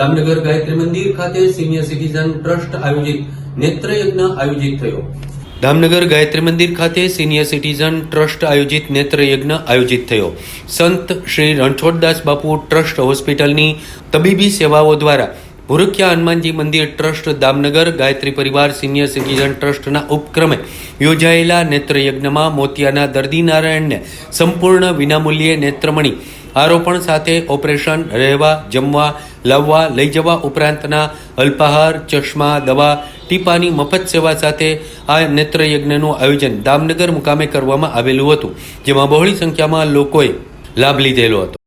દામનગર ગાયત્રી મંદિર ખાતે senior citizen trust આયોજિત નેત્રયજ્ઞ આયોજિત થયો. દામનગર ગાયત્રી મંદિર ખાતે સિનિયર સિટીઝન ટ્રસ્ટ આયોજિત નેત્રયજ્ઞ આયોજિત થયો. સંત શ્રી રણછોડદાસ બાપુ ટ્રસ્ટ હોસ્પિટલની તબીબી સેવાઓ દ્વારા ભુરખિયા હનુમાનજી મંદિર ટ્રસ્ટ દામનગર, ગાયત્રી પરિવાર, સિનિયર સિટીઝન ટ્રસ્ટના ઉપક્રમે યોજાયેલા નેત્રયજ્ઞમાં મોતિયાના દર્દી નારાયણને સંપૂર્ણ વિનામૂલ્યે નેત્રમણી આરોપણ સાથે ઓપરેશન રહેવા, જમવા, લાવવા, લઈ જવા ઉપરાંતના અલ્પાહાર, ચશ્મા, દવા, ટીપાની મફત સેવા સાથે આ નેત્રયજ્ઞનું આયોજન દામનગર મુકામે કરવામાં આવેલું હતું, જેમાં બહોળી સંખ્યામાં લોકોએ લાભ લીધેલો હતો.